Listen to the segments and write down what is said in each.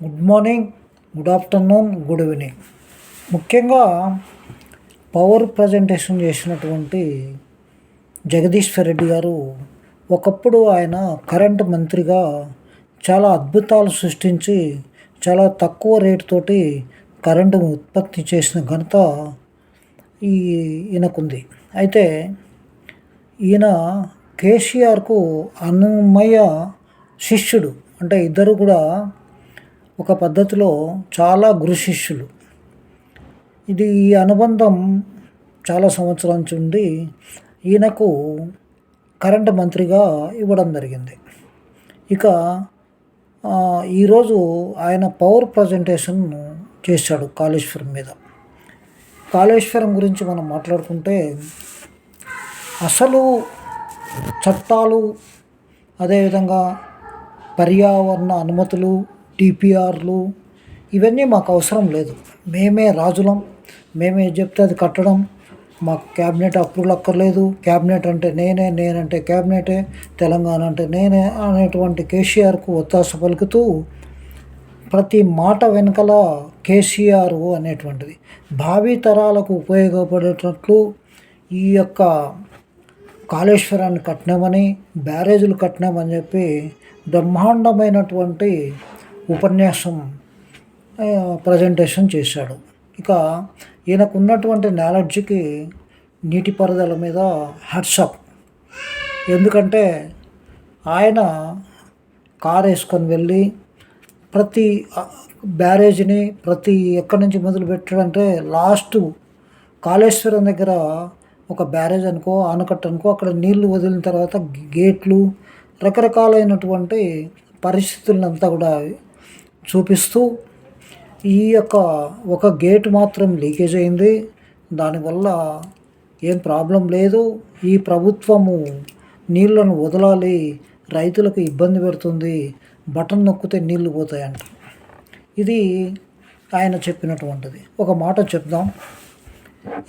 Good morning good afternoon good evening ముఖ్యంగా power presentation చేసినటువంటి జగదీశ్వర్ రెడ్డి గారు ఒకప్పుడు ఆయన కరెంట్ మంత్రిగా చాలా అద్భుతాలు సృష్టించి చాలా తక్కువ రేటుతోటి కరెంటు ఉత్పత్తి చేసిన ఘనత ఈ ఈయనకుంది. అయితే ఈయన కేసీఆర్కు అన్నమయ్య శిష్యుడు అంటే ఇద్దరు కూడా ఒక పద్ధతిలో చాలా గురు శిష్యులు. ఇది ఈ అనుబంధం చాలా సంవత్సరాల నుంచి ఉండి ఈయనకు కరెంట్ మంత్రిగా ఇవ్వడం జరిగింది. ఇక ఈరోజు ఆయన పవర్ ప్రజెంటేషన్ చేశాడు కాళేశ్వరం మీద. కాళేశ్వరం గురించి మనం మాట్లాడుకుంటే అసలు చట్టాలు అదేవిధంగా పర్యావరణ అనుమతులు టీపీఆర్లు ఇవన్నీ మాకు అవసరం లేదు. మేమే రాజులం. మేమే చెప్తే అది కట్టడం. మాకు క్యాబినెట్ అప్రూవల్ అక్కర్లేదు. క్యాబినెట్ అంటే నేనే నేనంటే క్యాబినెటే. తెలంగాణ అంటే నేనే అనేటువంటి కేసీఆర్కు ఒత్తాస పలుకుతూ ప్రతి మాట వెనకల కేసీఆర్ అనేటువంటిది. భావి తరాలకు ఉపయోగపడేటట్లు ఈ యొక్క కాళేశ్వరాన్ని కట్టినామని బ్యారేజీలు కట్టినామని చెప్పి బ్రహ్మాండమైనటువంటి ఉపన్యాసం ప్రజెంటేషన్ చేశాడు. ఇక ఈయనకు ఉన్నటువంటి నాలెడ్జ్కి నీటిపారుదల మీద హెడ్సప్ ఎందుకంటే ఆయన కార్ వేసుకొని వెళ్ళి ప్రతి బ్యారేజ్ని ప్రతి ఎక్కడి నుంచి మొదలు పెట్టాడంటే లాస్ట్ కాళేశ్వరం దగ్గర ఒక బ్యారేజ్ అనుకో ఆనకట్ట అనుకో అక్కడ నీళ్ళు వదిలిన తర్వాత గేట్లు రకరకాలైనటువంటి పరిస్థితులంతా కూడా చూపిస్తూ ఈ యొక్క ఒక గేట్ మాత్రం లీకేజ్ అయింది. దానివల్ల ఏం ప్రాబ్లం లేదు. ఈ ప్రభుత్వము నీళ్ళను వదలాలి. రైతులకు ఇబ్బంది పెడుతుంది. బటన్ నొక్కితే నీళ్ళు పోతాయంట. ఇది ఆయన చెప్పినటువంటిది. ఒక మాట చెప్దాం.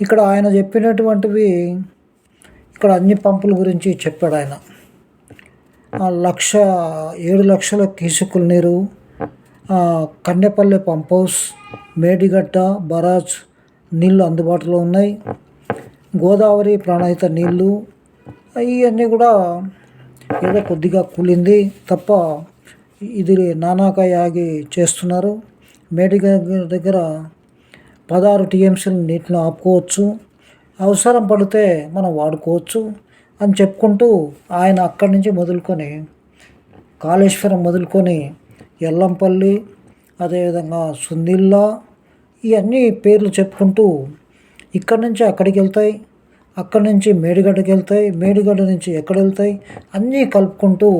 ఇక్కడ ఆయన చెప్పినటువంటివి ఇక్కడ అన్ని పంపుల గురించి చెప్పాడు ఆయన. లక్ష ఏడు లక్షల కీసుకుల నీరు Kandepalle Kannepalle pump house Medigadda barrage నీళ్ళు అందుబాటులో ఉన్నాయి. గోదావరి ప్రాణహిత నీళ్ళు ఇవన్నీ కూడా ఏదో కొద్దిగా కూలింది తప్ప ఇది నానాక యాగి చేస్తున్నారు. మేడిగడ్డ దగ్గర పదహారు టీఎంసీల నీటిని ఆపుకోవచ్చు. అవసరం పడితే మనం వాడుకోవచ్చు అని చెప్పుకుంటూ ఆయన అక్కడి నుంచి మొదలుకొని కాళేశ్వరం మొదలుకొని ఎల్లంపల్లి అదేవిధంగా సుందిల్లా ఇవన్నీ పేర్లు చెప్పుకుంటూ ఇక్కడి నుంచి అక్కడికి వెళ్తాయి. అక్కడి నుంచి మేడిగడ్డకి వెళ్తాయి. మేడిగడ్డ నుంచి ఎక్కడ వెళ్తాయి? అన్నీ కలుపుకుంటూ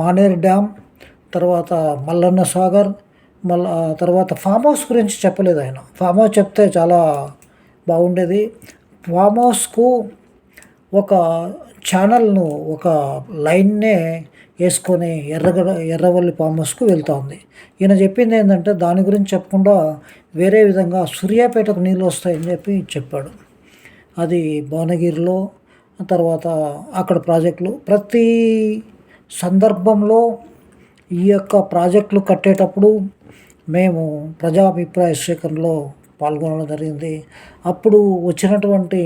మానేరు డ్యామ్ తర్వాత మల్లన్న సాగర్ మళ్ళా తర్వాత ఫామ్ హౌస్ గురించి చెప్పలేదు ఆయన. ఫామ్ హౌస్ చెప్తే చాలా బాగుండేది. ఫామ్ హౌస్కు ఒక ఛానల్ను ఒక లైన్నే వేసుకొని ఎర్రగడ ఎర్రవల్లి ఫామ్ హౌస్కు వెళ్తూ ఉంది ఈయన చెప్పింది ఏంటంటే దాని గురించి చెప్పకుండా వేరే విధంగా సూర్యాపేటకు నీళ్ళు వస్తాయని చెప్పి చెప్పాడు. అది భువనగిరిలో తర్వాత అక్కడ ప్రాజెక్టులు. ప్రతి సందర్భంలో ఈ యొక్క ప్రాజెక్టులు కట్టేటప్పుడు మేము ప్రజాభిప్రాయ సేకరణలో పాల్గొనడం జరిగింది. అప్పుడు వచ్చినటువంటి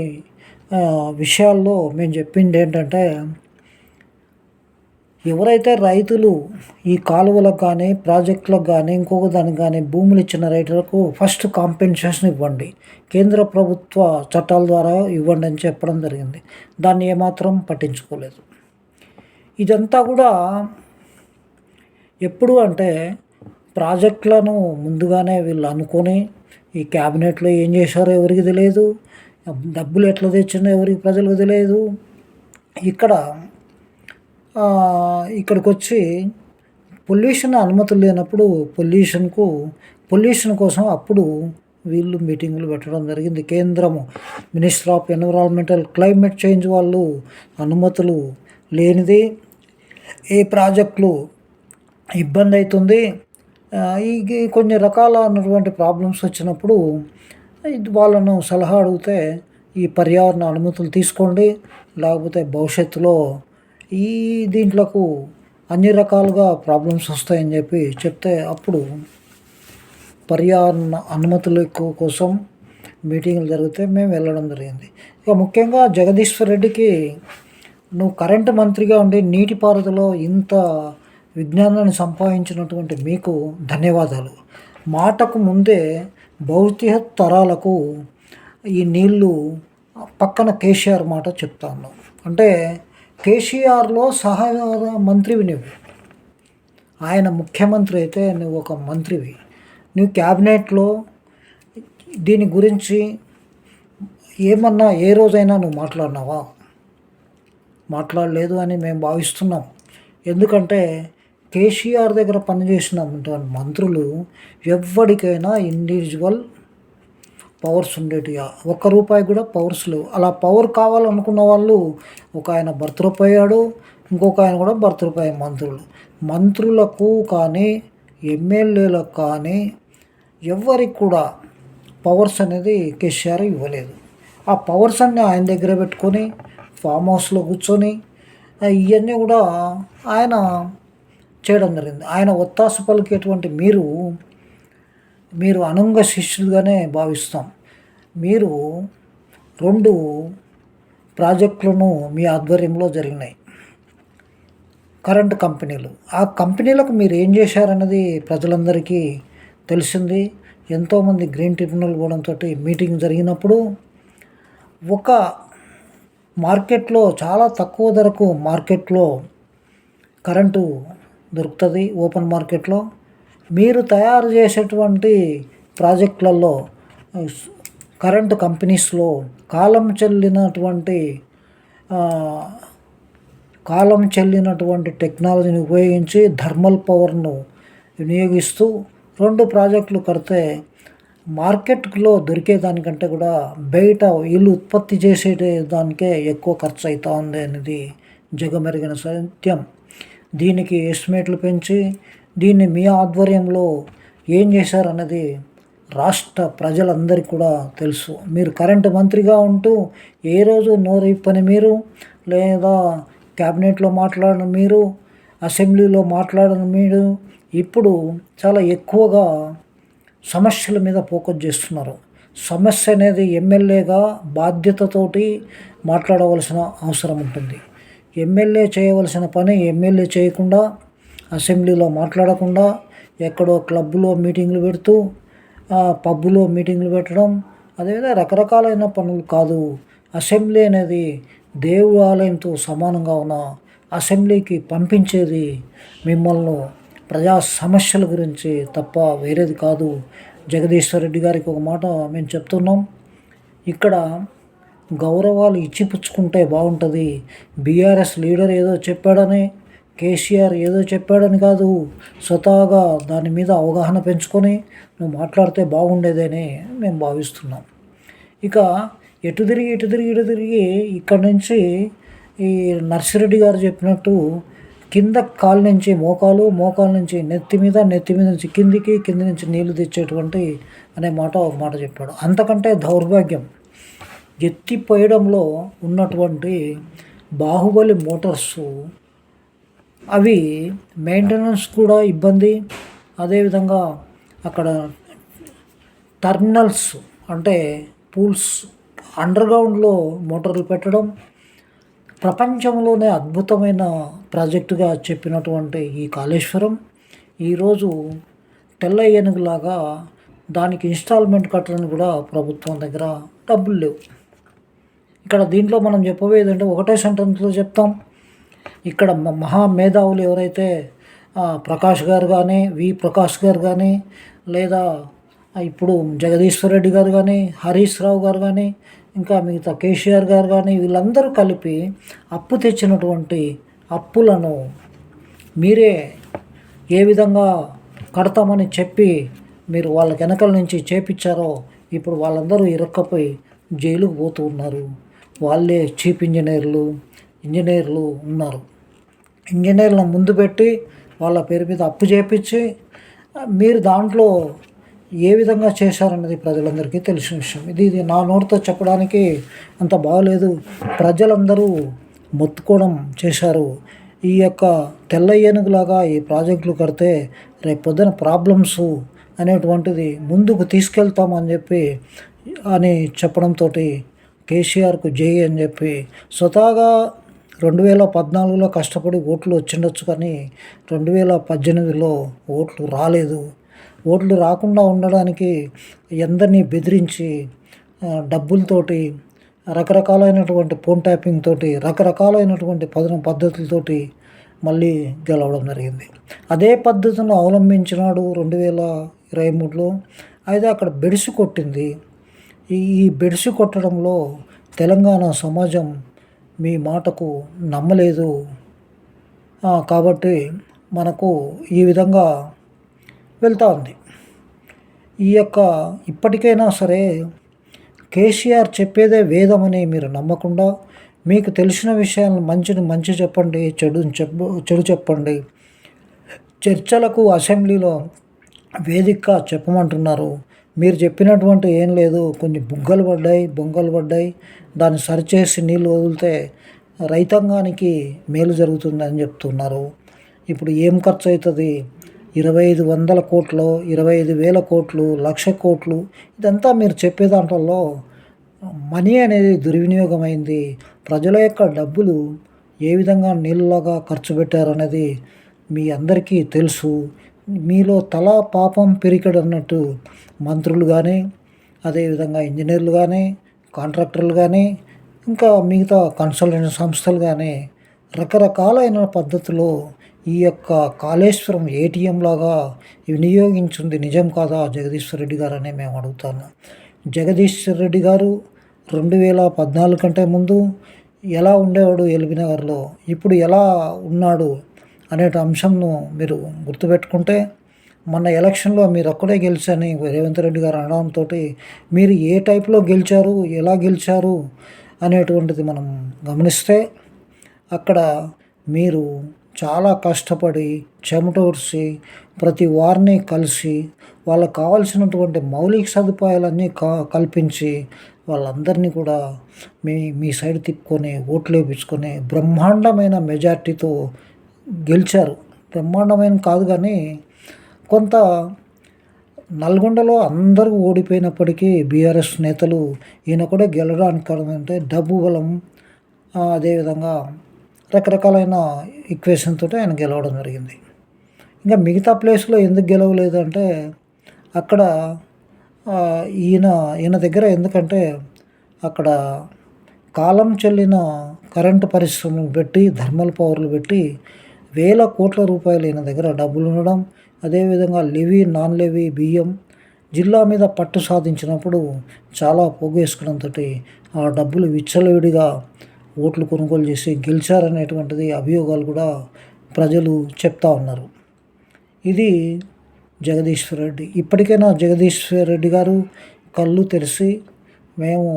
విషయాల్లో మేము చెప్పింది ఏంటంటే ఎవరైతే రైతులు ఈ కాలువలకు కానీ ప్రాజెక్టులకు కానీ ఇంకొక దానికి కానీ భూములు ఇచ్చిన రైతులకు ఫస్ట్ కాంపెన్సేషన్ ఇవ్వండి. కేంద్ర ప్రభుత్వ చట్టాల ద్వారా ఇవ్వండి అని చెప్పడం జరిగింది. దాన్ని ఏమాత్రం పట్టించుకోలేదు. ఇదంతా కూడా ఎప్పుడు అంటే ప్రాజెక్టులను ముందుగానే వీళ్ళు అనుకొని ఈ క్యాబినెట్లో ఏం చేశారో ఎవరికి తెలియదు. డబ్బులు ఎట్లా తెచ్చిందో ఎవరికి ప్రజలకు తెలియదు. ఇక్కడ ఇక్కడికి వచ్చి పొల్యూషన్ అనుమతులు లేనప్పుడు పొల్యూషన్కు పొల్యూషన్ కోసం అప్పుడు వీళ్ళు మీటింగులు పెట్టడం జరిగింది. కేంద్రము minister of environmental climate change వాళ్ళు అనుమతులు లేనిది ఏ ప్రాజెక్టులు ఇబ్బంది అవుతుంది ఈ కొన్ని రకాలైనటువంటి ప్రాబ్లమ్స్ వచ్చినప్పుడు ఇది వాళ్ళను సలహా అడిగితే ఈ పర్యావరణ అనుమతులు తీసుకోండి లేకపోతే భవిష్యత్తులో ఈ దీంట్లకు అన్ని రకాలుగా ప్రాబ్లమ్స్ వస్తాయని చెప్పి చెప్తే అప్పుడు పర్యావరణ అనుమతుల కోసం మీటింగ్లు జరిగితే మేము వెళ్ళడం జరిగింది. ఇక ముఖ్యంగా జగదీశ్వర్ రెడ్డికి నువ్వు కరెంటు మంత్రిగా ఉండి నీటిపారుదలలో ఇంత విజ్ఞానాన్ని సంపాదించినటువంటి మీకు ధన్యవాదాలు. మాటకు ముందే భౌతిక తరాలకు ఈ నీళ్ళు పక్కన కేసీఆర్ మాట చెప్తాను. అంటే కేసీఆర్లో సహాయ మంత్రివి నువ్వు. ఆయన ముఖ్యమంత్రి అయితే నువ్వు ఒక మంత్రివి. నువ్వు క్యాబినెట్లో దీని గురించి ఏమన్నా ఏ రోజైనా నువ్వు మాట్లాడినావా? మాట్లాడలేదు అని మేము భావిస్తున్నాం. ఎందుకంటే కేసీఆర్ దగ్గర పనిచేసిన మంత్రులు ఎవ్వడికైనా ఇండివిజువల్ పవర్స్ ఉండేటిగా ఒక్క రూపాయి కూడా పవర్స్ లేవు. అలా పవర్ కావాలనుకున్న వాళ్ళు ఒక ఆయన భర్తృపోయాడు ఇంకొక ఆయన కూడా భర్తృపోయే మంత్రులు. మంత్రులకు కానీ ఎమ్మెల్యేలకు కానీ ఎవరికి కూడా పవర్స్ అనేది కేసీఆర్ ఇవ్వలేదు. ఆ పవర్స్ అన్నీ ఆయన దగ్గర పెట్టుకొని ఫామ్ హౌస్లో కూర్చొని ఇవన్నీ కూడా ఆయన చేయడం జరిగింది. ఆయన ఒత్తాసు పలికేటువంటి మీరు మీరు అనంగ శిష్యులుగానే భావిస్తాం. మీరు రెండు ప్రాజెక్టులను మీ ఆధ్వర్యంలో జరిగినాయి. కరెంటు కంపెనీలు. ఆ కంపెనీలకు మీరు ఏం చేశారన్నది ప్రజలందరికీ తెలిసింది. ఎంతోమంది గ్రీన్ ట్రిబ్యునల్ పోవడంతో మీటింగ్ జరిగినప్పుడు ఒక మార్కెట్లో చాలా తక్కువ ధరకు మార్కెట్లో కరెంటు దొరుకుతుంది ఓపెన్ మార్కెట్లో. మీరు తయారు చేసేటువంటి ప్రాజెక్టులలో కరెంటు కంపెనీస్లో కాలం చెల్లినటువంటి కాలం చెల్లినటువంటి టెక్నాలజీని ఉపయోగించి థర్మల్ పవర్ను వినియోగిస్తూ రెండు ప్రాజెక్టులు కడితే మార్కెట్లో దొరికే దానికంటే కూడా బయట వీళ్ళు ఉత్పత్తి చేసే దానికే ఎక్కువ ఖర్చు అవుతా ఉంది అనేది జగమెరిగిన సత్యం. దీనికి ఎస్టిమేట్లు పెంచి దీన్ని మీ ఆధ్వర్యంలో ఏం చేశారన్నది రాష్ట్ర ప్రజలందరికీ కూడా తెలుసు. మీరు కరెంటు మంత్రిగా ఉంటూ ఏ రోజు నోరిప్పని మీరు లేదా క్యాబినెట్లో మాట్లాడిన మీరు అసెంబ్లీలో మాట్లాడిన మీరు ఇప్పుడు చాలా ఎక్కువగా సమస్యల మీద ఫోకస్ చేస్తున్నారు. సమస్య అనేది ఎమ్మెల్యేగా బాధ్యతతోటి మాట్లాడవలసిన అవసరం ఉంటుంది. ఎమ్మెల్యే చేయవలసిన పని ఎమ్మెల్యే చేయకుండా అసెంబ్లీలో మాట్లాడకుండా ఎక్కడో క్లబ్లో మీటింగ్లు పెడుతూ పబ్బులో మీటింగ్లు పెట్టడం అదేవిధంగా రకరకాలైన పనులు కాదు. అసెంబ్లీ అనేది దేవాలయంతో సమానంగా ఉన్న అసెంబ్లీకి పంపించేది మిమ్మల్ని ప్రజా సమస్యల గురించి తప్ప వేరేది కాదు. జగదీశ్వర్ రెడ్డి గారికి ఒక మాట మేము చెప్తున్నాం. ఇక్కడ గౌరవాలు ఇచ్చిపుచ్చుకుంటే బాగుంటుంది. బీఆర్ఎస్ లీడర్ ఏదో చెప్పాడని కేసీఆర్ ఏదో చెప్పాడని కాదు. స్వతహాగా దాని మీద అవగాహన పెంచుకొని నువ్వు మాట్లాడితే బాగుండేదని మేము భావిస్తున్నాం. ఇక ఎటు తిరిగి ఇటు తిరిగి ఇటు తిరిగి ఇక్కడ నుంచి ఈ నర్సిరెడ్డి గారు చెప్పినట్టు కింద కాలు నుంచి మోకాలు మోకాల నుంచి నెత్తి మీద నెత్తి మీద నుంచి కిందికి కింద నుంచి నీళ్ళు తెచ్చేటువంటి అనే మాట ఒక మాట చెప్పాడు. అంతకంటే దౌర్భాగ్యం ఎత్తిపోయడంలో ఉన్నటువంటి బాహుబలి మోటార్స్ అవి మెయింటెనెన్స్ కూడా ఇబ్బంది. అదేవిధంగా అక్కడ టర్మినల్స్ అంటే పూల్స్ అండర్ గ్రౌండ్లో మోటార్లు పెట్టడం. ప్రపంచంలోనే అద్భుతమైన ప్రాజెక్టుగా చెప్పినటువంటి ఈ కాళేశ్వరం. ఈరోజు తెల్ల ఏనుగులాగా దానికి ఇన్స్టాల్మెంట్ కట్టడానికి కూడా ప్రభుత్వం దగ్గర డబ్బులు లేవు. ఇక్కడ దీంట్లో మనం చెప్పబోయేది అంటే ఒకటే సెంటెన్స్లో చెప్తాం. ఇక్కడ మహామేధావులు మహా మేధావులు ఎవరైతే ప్రకాష్ గారు కానీ వి ప్రకాష్ గారు కానీ లేదా ఇప్పుడు జగదీశ్వర్ రెడ్డి గారు కానీ హరీష్ రావు గారు కానీ ఇంకా మిగతా కేసీఆర్ గారు కానీ వీళ్ళందరూ కలిపి అప్పు తెచ్చినటువంటి అప్పులను మీరే ఏ విధంగా కడతామని చెప్పి మీరు వాళ్ళ వెనకల నుంచి చేపించారో ఇప్పుడు వాళ్ళందరూ ఇరక్కపోయి జైలుకు పోతూ ఉన్నారు. వాళ్ళే చీఫ్ ఇంజనీర్లు ఇంజనీర్లు ఉన్నారు. ఇంజనీర్లను ముందు పెట్టి వాళ్ళ పేరు మీద అప్పు చేపించి మీరు దాంట్లో ఏ విధంగా చేశారన్నది ప్రజలందరికీ తెలిసిన విషయం. ఇది ఇది నా నోటితో చెప్పడానికి అంత బాగలేదు. ప్రజలందరూ మొత్తుకోవడం చేశారు. ఈ యొక్క తెల్ల ఏనుగులాగా ఈ ప్రాజెక్టులు కడితే రేపు పొద్దున ప్రాబ్లమ్స్ అనేటువంటిది ముందుకు తీసుకెళ్తామని చెప్పి అని చెప్పడంతో కేసీఆర్కు జై అని చెప్పి స్వతహాగా రెండు వేల పద్నాలుగులో కష్టపడి ఓట్లు వచ్చిండొచ్చు కానీ రెండు వేల పద్దెనిమిదిలో ఓట్లు రాలేదు. ఓట్లు రాకుండా ఉండడానికి ఎందరినీ బెదిరించి డబ్బులతోటి రకరకాలైనటువంటి ఫోన్ ట్యాపింగ్ తోటి రకరకాలైనటువంటి పదన పద్ధతులతోటి మళ్ళీ గెలవడం జరిగింది. అదే పద్ధతిని అవలంబించినాడు రెండు వేల ఇరవై మూడులో. అయితే అక్కడ బెడిసి కొట్టింది. ఈ ఈ బెడిసి కొట్టడంలో తెలంగాణ సమాజం మీ మాటకు నమ్మలేదు. కాబట్టి మనకు ఈ విధంగా వెళ్తూ ఉంది. ఈ యొక్క ఇప్పటికైనా సరే కేసీఆర్ చెప్పేదే వేదమని మీరు నమ్మకుండా మీకు తెలిసిన విషయాలను మంచిని మంచి చెప్పండి చెడు చెప్పు చెడు చెప్పండి. చర్చలకు అసెంబ్లీలో వేదికగా చెప్పమంటున్నారు. మీరు చెప్పినటువంటి ఏం లేదు. కొన్ని బుగ్గలు పడ్డాయి బొంగలు పడ్డాయి. దాన్ని సరిచేసి నీళ్ళు వదిలితే రైతాంగానికి మేలు జరుగుతుందని చెప్తున్నారు. ఇప్పుడు ఏం ఖర్చు అవుతుంది ఇరవై ఐదు వందల కోట్లు ఇరవై ఐదు వేల కోట్లు లక్ష కోట్లు ఇదంతా మీరు చెప్పే దాంట్లో మనీ అనేది దుర్వినియోగమైంది. ప్రజల యొక్క డబ్బులు ఏ విధంగా నీళ్ళగా ఖర్చు పెట్టారనేది మీ అందరికీ తెలుసు. మీలో తలా పాపం పెరికడు అన్నట్టు మంత్రులు కానీ అదేవిధంగా ఇంజనీర్లు కానీ కాంట్రాక్టర్లు కానీ ఇంకా మిగతా కన్సల్టెంట్ సంస్థలు కానీ రకరకాలైన పద్ధతిలో ఈ యొక్క కాళేశ్వరం ఏటీఎం లాగా వినియోగించింది. నిజం కాదా జగదీశ్వర్ రెడ్డి గారు అని మేము అడుగుతాను. జగదీశ్వర్ రెడ్డి గారు రెండు వేల పద్నాలుగు కంటే ముందు ఎలా ఉండేవాడు ఎల్బీనగర్లో ఇప్పుడు ఎలా ఉన్నాడు? అనే అంశంను మీరు గుర్తుపెట్టుకుంటే మొన్న ఎలక్షన్లో మీరు ఒక్కడే గెలిచని రేవంత్ రెడ్డి గారు అనడంతో మీరు ఏ టైప్లో గెలిచారు ఎలా గెలిచారు అనేటువంటిది మనం గమనిస్తే అక్కడ మీరు చాలా కష్టపడి చెమటూర్చి ప్రతి వారిని కలిసి వాళ్ళకు కావాల్సినటువంటి మౌలిక సదుపాయాలన్నీ కా కల్పించి వాళ్ళందరినీ కూడా మీ మీ సైడ్ తిప్పుకొని ఓట్లు వేయించుకొని బ్రహ్మాండమైన మెజార్టీతో గెలిచారు. బ్రహ్మాండమైన కాదు కానీ కొంత నల్గొండలో అందరూ ఓడిపోయినప్పటికీ బీఆర్ఎస్ నేతలు ఈయన కూడా గెలవడానికి కారణం అంటే డబ్బు బలం అదేవిధంగా రకరకాలైన ఈక్వేషన్ తోటి ఆయన గెలవడం జరిగింది. ఇంకా మిగతా ప్లేస్లో ఎందుకు గెలవలేదు అంటే అక్కడ ఈయన ఈయన దగ్గర ఎందుకంటే అక్కడ కాలం చెల్లిన కరెంటు పరిశ్రమలు పెట్టి థర్మల్ పవర్లు పెట్టి వేల కోట్ల రూపాయలు ఈయన దగ్గర డబ్బులు ఉండడం అదేవిధంగా లెవీ నాన్ లెవీ బియ్యం జిల్లా మీద పట్టు సాధించినప్పుడు చాలా పోగేసుకోవడంతో ఆ డబ్బులు విచ్చలవిడిగా ఓట్లు కొనుగోలు చేసి గెలిచారనేటువంటిది అభియోగాలు కూడా ప్రజలు చెప్తా ఉన్నారు. ఇది జగదీశ్వర్ రెడ్డి. ఇప్పటికైనా జగదీశ్వర్ రెడ్డి గారు కళ్ళు తెరిచి మేము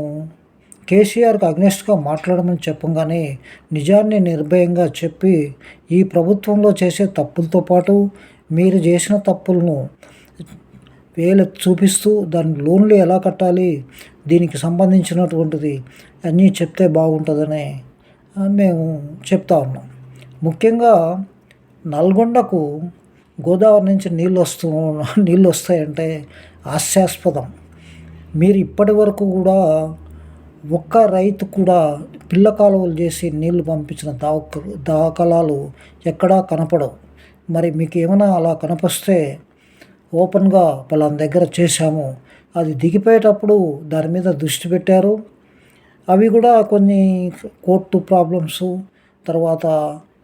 కేసీఆర్కు అగ్నెస్ట్గా మాట్లాడమని చెప్పంగానే నిజాన్ని నిర్భయంగా చెప్పి ఈ ప్రభుత్వంలో చేసే తప్పులతో పాటు మీరు చేసిన తప్పులను వేలు చూపిస్తూ దాని లోన్లు ఎలా కట్టాలి దీనికి సంబంధించినటువంటిది అన్నీ చెప్తే బాగుంటుందని మేము చెప్తా ఉన్నాం. ముఖ్యంగా నల్గొండకు గోదావరి నుంచి నీళ్ళు వస్తూ నీళ్ళు వస్తాయంటే హాస్యాస్పదం. మీరు ఇప్పటి వరకు కూడా ఒక్క రైతు కూడా పిల్ల కాలువలు చేసి నీళ్ళు పంపించిన దాక దాఖలాలు ఎక్కడా కనపడవు. మరి మీకు ఏమైనా అలా కనపస్తే ఓపెన్గా పలాన దగ్గర చేశాము. అది దిగిపోయేటప్పుడు దాని మీద దృష్టి పెట్టారు. అవి కూడా కొన్ని కోర్టు ప్రాబ్లమ్స్ తర్వాత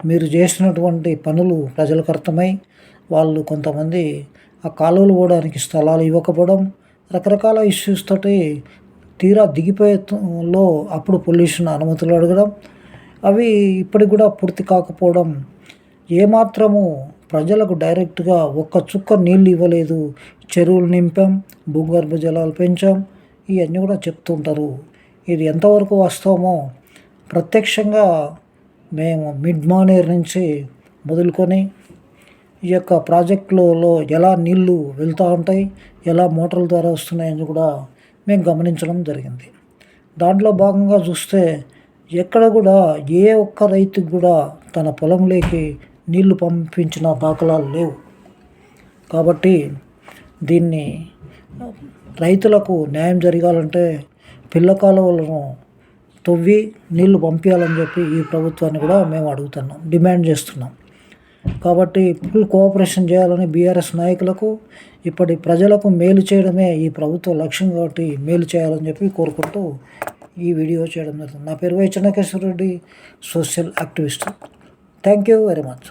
మీరు చేసినటువంటి పనులు ప్రజలకు అర్థమై వాళ్ళు కొంతమంది ఆ కాలువలు పోవడానికి స్థలాలు ఇవ్వకపోవడం రకరకాల ఇష్యూస్ తోటి తీరా దిగిపోయేలో అప్పుడు పొల్యూషన్ అనుమతులు అడగడం అవి ఇప్పటికి కూడా పూర్తి కాకపోవడం ఏమాత్రము ప్రజలకు డైరెక్ట్గా ఒక్క చుక్క నీళ్ళు ఇవ్వలేదు. చెరువులు నింపాం భూగర్భ జలాలు పెంచాం ఇవన్నీ కూడా చెప్తుంటారు. ఇది ఎంతవరకు వాస్తవమో ప్రత్యక్షంగా మేము మిడ్ మానేర్ నుంచి మొదలుకొని ఈ యొక్క ప్రాజెక్టులలో ఎలా నీళ్ళు వెళ్తూ ఉంటాయి ఎలా మోటార్ల ద్వారా వస్తున్నాయని కూడా మేము గమనించడం జరిగింది. దాంట్లో భాగంగా చూస్తే ఎక్కడ కూడా ఏ ఒక్క రైతుకు కూడా తన పొలంలోకి నీళ్ళు పంపించిన దాఖలాలు లేవు. కాబట్టి దీన్ని రైతులకు న్యాయం జరగాలంటే పిల్ల కాలువలను తవ్వి నీళ్ళు పంపించాలని చెప్పి ఈ ప్రభుత్వాన్ని కూడా మేము అడుగుతున్నాం డిమాండ్ చేస్తున్నాం. కాబట్టి ఫుల్ కోఆపరేషన్ చేయాలని బీఆర్ఎస్ నాయకులకు ఇప్పటి ప్రజలకు మేలు చేయడమే ఈ ప్రభుత్వ లక్ష్యం కాబట్టి మేలు చేయాలని చెప్పి కోరుకుంటూ ఈ వీడియో చేయడం జరుగుతుంది. నా పేరు Y Chennakeshwara Reddy social activist. Thank you very much.